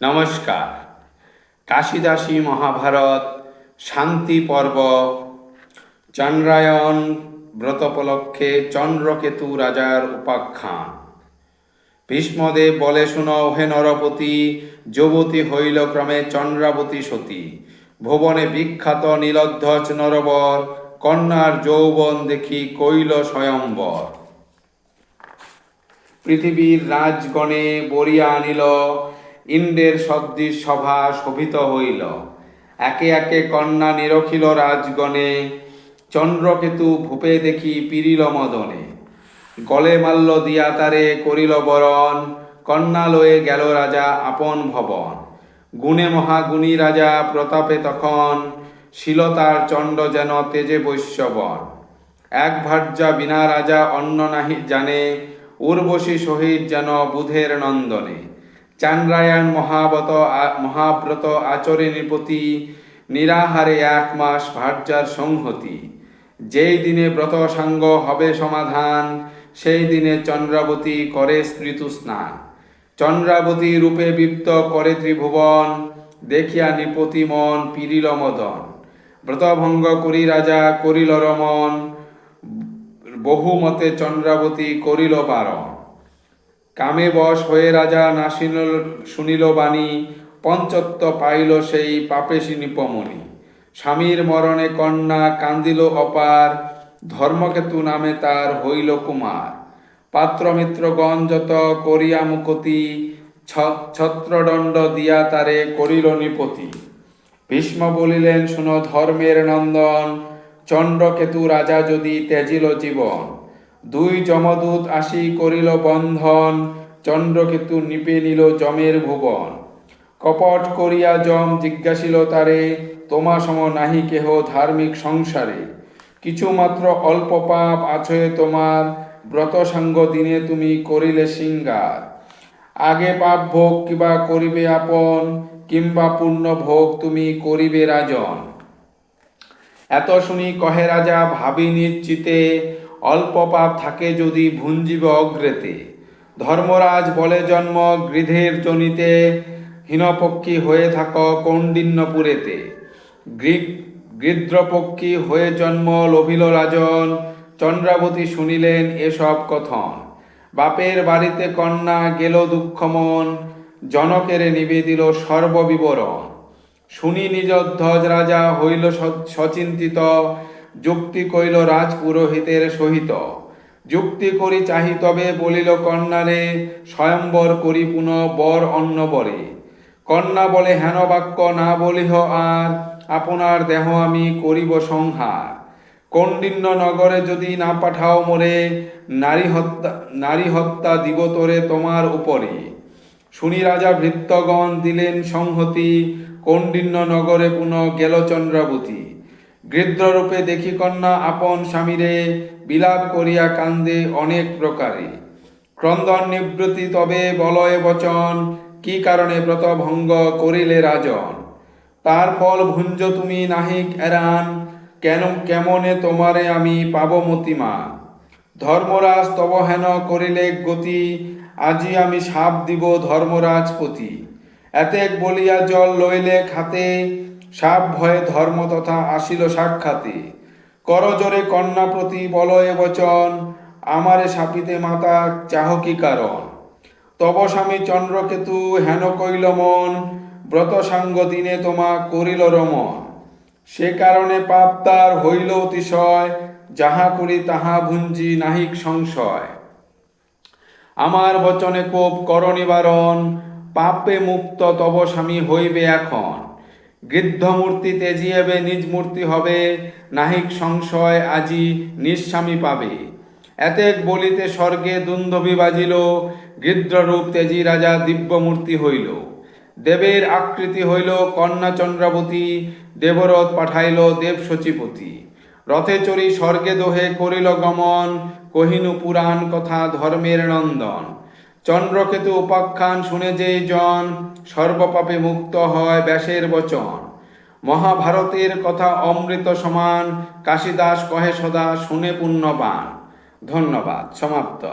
নমস্কার। কাশিদাসী মহাভারত, শান্তি পর্ব, চন্দ্রায়ণ ব্রতপলক্ষে চন্দ্রকেতু রাজার উপাখ্যান। ভীষ্মদেব বলে, শুনো হে নরপতি, যুবতী হইল ক্রমে চন্দ্রাবতী সতী। ভুবনে বিখ্যাত নীলধ্বজ নরবর, কন্যার যৌবন দেখি কইল স্বয়ম্বর। পৃথিবীর রাজগণে বরিয়া আনিল ইন্দ্রের সদৃশ সভা শোভিত হইল। একে একে কন্যা নিরখিল রাজগণে, চন্দ্রকেতু ভূপে দেখি পিরিল মদনে। গলে মাল্য দিয়া তারে করিল বরণ, কন্যা লয়ে গেল রাজা আপন ভবন। গুণে মহাগুণী রাজা প্রতাপে তখন ছিল তার চণ্ড যেন তেজে বৈশ্যবন। এক ভার্যা বিনা রাজা অন্য নাহি জানে, উর্বশী শহীদ যেন বুধের নন্দনে। চান্দ্রায়ণ মহাবত মহাব্রত আচরে নিপতি নিরাহারে এক মাস ভার্যার সংহতি। যেই দিনে ব্রত সাঙ্গ হবে সমাধান, সেই দিনে চন্দ্রাবতী করে স্মৃতু স্নান চন্দ্রাবতী রূপে বিপ্ত করে ত্রিভুবন, দেখিয়া নিপতি মন পিরিল মদন। ব্রতভঙ্গ করি রাজা করিল রমন, বহুমতে চন্দ্রাবতী করিল পারণ কামে বশ হয়ে রাজা নাসিল শুনিল বাণী, পঞ্চত্ব পাইল সেই পাপেশী নিপমণি। স্বামীর মরণে কন্যা কান্দিল অপার, ধর্মকেতু নামে তার হইল কুমার। পাত্র পাত্রমিত্রগণ যত করিয়া মুকতি ছত্রদণ্ড দিয়া তারে করিল নিপতি। ভীষ্ম বলিলেন, শুনো ধর্মের নন্দন, চন্দ্রকেতু রাজা যদি ত্যাজিল জীবন দুই যমদূত আসি করিল বন্ধন, চন্দ্রকেতু নিপে নিল যমের ভুবন। কপট করিয়া যম জিজ্ঞাসিল তারে, তোমা সম নাহি কেহ ধার্মিক সংসারে? কিছু মাত্র অল্প পাপ আছে তোমার, ব্রত সাঙ্গ দিনে তুমি করিলে সিঙ্গার। আগে পাপ ভোগ কিবা করিবে আপন কিংবা পূর্ণ ভোগ তুমি করিবে রাজন। এত শুনি কহে রাজা, ভাবি নিশ্চিতে অল্প পাপ থাকে যদি ভুঞ্জিব অগ্রেতে। ধর্মরাজ বলে জন্ম গৃধের জনিতে, হীনপক্ষী হয়ে থাক কৌণ্ডিন্যপুরেতে। গ্রীক, গৃদ্রপক্ষী হয়ে জন্ম লভিল রাজন, চন্দ্রাবতী শুনিলেন এসব কথন। বাপের বাড়িতে কন্যা গেল দুঃখমন, জনকেরে নিবেদিল সর্ববিবরণ। শুনি নিজ ধ্বজ রাজা হইল সচিন্তিত যুক্তি কইল রাজপুরোহিতের সহিত। যুক্তি করি চাহি তবে বলিল কন্যারে, স্বয়ম্বর করি পুনঃ বর অন্ন বরে কন্যা বলে, হেন বাক্য না বলিহ আর, আপনার দেহ আমি করিব সংহার। কৌণ্ডিন্য নগরে যদি না পাঠাও মোরে, নারী হত্যা নারী হত্যা দিব তোরে তোমার উপরে। শুনি রাজা ভৃত্যগণ দিলেন সংহতি কৌণ্ডিন্য নগরে পুনঃ গেল চন্দ্রাবতী। গৃদ্ররূপে দেখি কন্যা আপন স্বামীরে বিলাপ করিয়া কান্দে অনেক প্রকারে। ক্রন্দন নিবৃত্তি তবে বলয় বচন, কি কারণে ব্রত ভঙ্গ করিলে রাজন? তার ফল ভুঞ্জ তুমি নাহিক এরান, কেন, কেমনে তোমারে আমি পাব মতিমা? ধর্মরাজ তব হেন করিলে গতি, আজি আমি সাপ দিব ধর্মরাজপতি। এতেক বলিয়া জল লইলে খাতে সাপ ভয়ে ধর্ম তথা আসিল সাক্ষাতে। করজোরে কন্যা প্রতি বলয়ে বচন, আমারে সাপিতে মাতা চাহ কি কারণ? তব স্বামী চন্দ্রকেতু হেন কইল মন, ব্রত সাঙ্গ দিনে তোমা করিল রমন। সে কারণে পাপ তার হইল অতিশয়, যাহা করি তাহা ভুঞ্জি নাহিক সংশয়। আমার বচনে কোপ কর নিবারণ, পাপে মুক্ত তব স্বামী হইবে এখন। গৃদ্ধ মূর্তি তেজিয়েবে নিজ মূর্তি হবে, নাহিক সংশয় আজি নিঃস্বামী পাবে। এতেক বলিতে স্বর্গে দুন্দবি বাজিল গৃদ্ররূপ তেজি রাজা দিব্য মূর্তি হইল। দেবের আকৃতি হইল কন্যা চন্দ্রাবতী, দেবরথ পাঠাইল দেব সচিপতি রথে চড়ি স্বর্গে দোহে করিল গমন, কহিনু পুরাণ কথা ধর্মের নন্দন। চন্দ্রকেতু উপাখ্যান শুনে যে জন সর্বপাপে মুক্ত হয় ব্যাসের বচন। মহাভারতের কথা অমৃত সমান, কাশীদাস কহে সদা শুনে পুণ্যবান। ধন্যবাদ, সমাপ্ত।